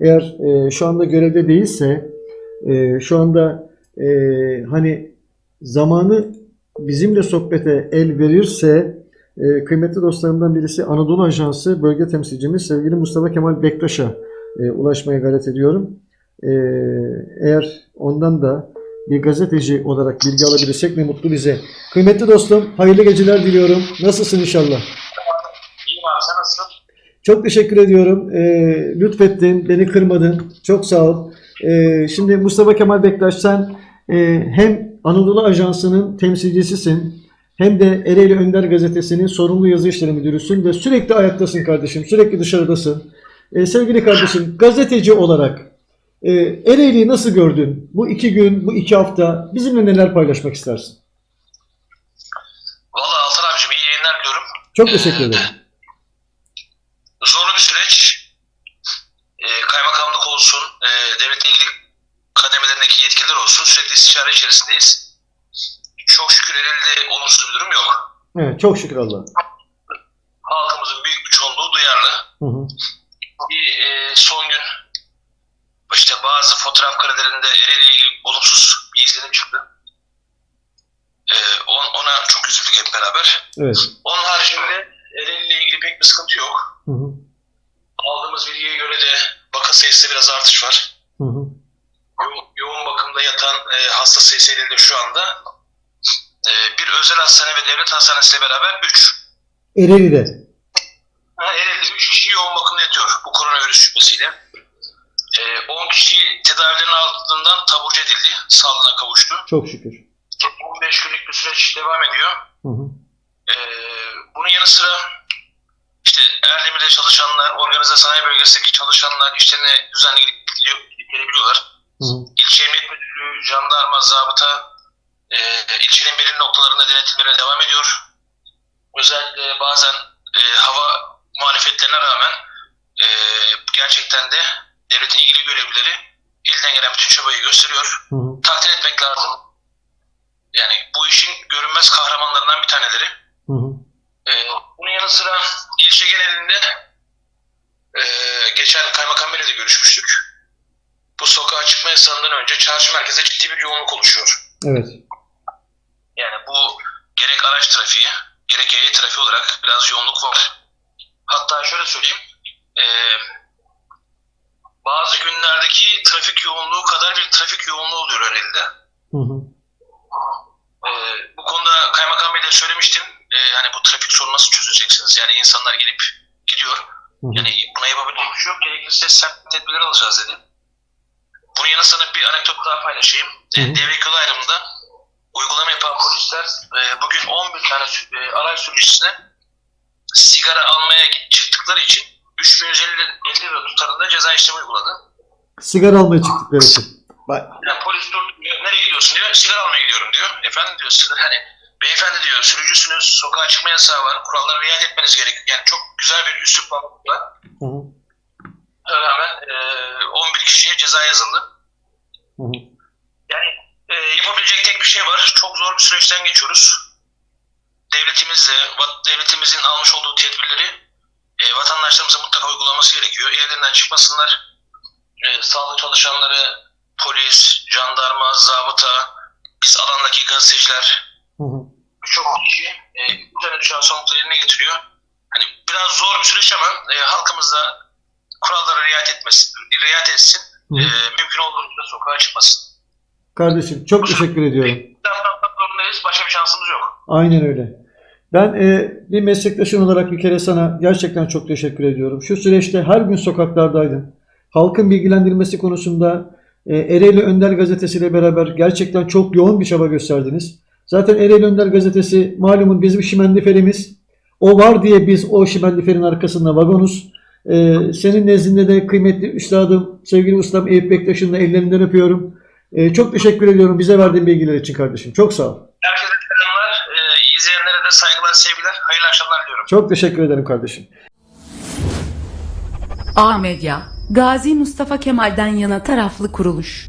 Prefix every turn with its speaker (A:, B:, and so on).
A: Eğer e, şu anda görevde değilse, e, şu anda e, hani zamanı bizimle sohbete el verirse, e, kıymetli dostlarımdan birisi Anadolu Ajansı bölge temsilcimiz sevgili Mustafa Kemal Bektaş'a e, ulaşmaya gayret ediyorum. E, eğer ondan da bir gazeteci olarak bilgi alabilirsek ne mutlu bize. Kıymetli dostum, hayırlı geceler diliyorum. Nasılsın inşallah?
B: İyiyim abi sen nasılsın?
A: Çok teşekkür ediyorum. E, lütfettin, beni kırmadın. Çok sağ ol. E, şimdi Mustafa Kemal Bektaş sen e, hem Anadolu Ajansı'nın temsilcisisin hem de Ereğli Önder Gazetesi'nin sorumlu yazı işleri müdürüsün ve sürekli ayaktasın kardeşim. Sürekli dışarıdasın. E, sevgili kardeşim, gazeteci olarak e, Ereğli'yi nasıl gördün? Bu iki gün, bu iki hafta bizimle neler paylaşmak istersin?
B: Valla Altan abicim iyi yayınlar diliyorum.
A: Çok teşekkür ederim.
B: Zorlu bir süreç. Ee, kaymakamlık olsun, e, devletle ilgili kademelerindeki yetkililer olsun sürekli istişare içerisindeyiz. Çok şükür elinde olumsuz bir durum yok.
A: Evet, çok şükür Allah'a.
B: Halkımızın büyük bir çoğunluğu duyarlı.
A: Hı hı.
B: Bir e, son gün işte bazı fotoğraf karelerinde Ereğli'yle ilgili olumsuz bir izlenim çıktı. E, on- ona çok üzüldük hep beraber.
A: Evet.
B: Onun haricinde Ereğli'yle ilgili pek bir sıkıntı yok.
A: Hı hı.
B: Aldığımız bilgiye göre de vaka sayısında biraz artış var.
A: Hı hı.
B: Yo- yoğun bakımda yatan e, hasta sayısı elinde şu anda. E, bir özel hastane ve devlet hastanesiyle beraber 3.
A: Ereğli'de.
B: Ereğli'de 3 kişi yoğun bakımda yatıyor bu koronavirüs şüphesiyle. E, 10 kişi tedavilerin ardından taburcu edildi. Sağlığına kavuştu.
A: Çok şükür.
B: 15 günlük bir süreç devam ediyor.
A: Hı hı.
B: E, bunun yanı sıra işte Erdemir'de çalışanlar, organize sanayi bölgesindeki çalışanlar işlerine düzenli gidip gelebiliyorlar.
A: Hı.
B: İlçe Emniyet Müdürlüğü, jandarma, zabıta e, ilçenin belirli noktalarında denetimlere devam ediyor. Özellikle bazen e, hava muhalefetlerine rağmen e, gerçekten de devletin ilgili görevlileri elinden gelen bütün çabayı gösteriyor.
A: Hı hı.
B: Takdir etmek lazım. Yani bu işin görünmez kahramanlarından bir taneleri.
A: Hı hı.
B: Ee, bunun yanı sıra ilçe genelinde e, geçen kaymakam beyle de görüşmüştük. Bu sokağa çıkma yasağından önce çarşı merkeze ciddi bir yoğunluk oluşuyor.
A: Evet.
B: Yani bu gerek araç trafiği gerek yaya trafiği olarak biraz yoğunluk var. Hatta şöyle söyleyeyim. e, bazı günlerdeki trafik yoğunluğu kadar bir trafik yoğunluğu oluyor Öneli'de.
A: Hı hı.
B: Ee, bu konuda Kaymakam Bey'le söylemiştim. Hani bu trafik sorunu nasıl çözeceksiniz? Yani insanlar gelip gidiyor. Yani buna yapabildiğim bir şey yok. Gerekirse sert tedbirler alacağız dedi. Bunun yanı sıra bir anekdot daha paylaşayım.
A: Hı hı.
B: Devlet yolu ayrımında uygulama yapan polisler e, bugün 11 tane e, araç sürücüsüne sigara almaya çıktıkları için 3150 lira tutarında ceza işlemi uyguladı.
A: Sigara almaya çıktıkları için. Bak,
B: Yani polis durduruyor. Nereye gidiyorsun diyor. Sigara almaya gidiyorum diyor. Efendim diyor sigara hani beyefendi diyor sürücüsünüz. Sokağa çıkma yasağı var. Kurallara riayet etmeniz gerekiyor. Yani çok güzel bir üslup var burada.
A: Hı hı.
B: Rağmen e, 11 kişiye ceza yazıldı.
A: Hı hı.
B: Yani e, yapabilecek tek bir şey var. Çok zor bir süreçten geçiyoruz. Devletimizle, devletimizin almış olduğu tedbirleri e, vatandaşlarımızın mutlaka uygulaması gerekiyor. Evlerinden çıkmasınlar. E, sağlık çalışanları, polis, jandarma, zabıta, biz alandaki gazeteciler. Birçok kişi e, üzerine düşen sorumlulukları yerine getiriyor. Hani biraz zor bir süreç ama e, halkımız da kurallara riayet etmesin, riayet etsin.
A: Hı
B: E,
A: hı.
B: mümkün olduğunca sokağa çıkmasın.
A: Kardeşim çok teşekkür ediyorum.
B: Zorundayız. Başka bir şansımız yok.
A: Aynen öyle. Ben e, bir meslektaşın olarak bir kere sana gerçekten çok teşekkür ediyorum. Şu süreçte her gün sokaklardaydın. Halkın bilgilendirilmesi konusunda e, Ereğli Önder Gazetesi ile beraber gerçekten çok yoğun bir çaba gösterdiniz. Zaten Ereğli Önder Gazetesi malumun bizim şimendiferimiz. O var diye biz o şimendiferin arkasında vagonuz. E, senin nezdinde de kıymetli üstadım, sevgili ustam Eyüp Bektaş'ın da ellerinden öpüyorum. E, çok teşekkür ediyorum bize verdiğin bilgiler için kardeşim. Çok sağ ol.
B: Herkese selamlar. E, izleyenlere de saygılar, sevgiler. Hayırlı akşamlar diliyorum.
A: Çok teşekkür ederim kardeşim.
C: A Medya, Gazi Mustafa Kemal'den yana taraflı kuruluş.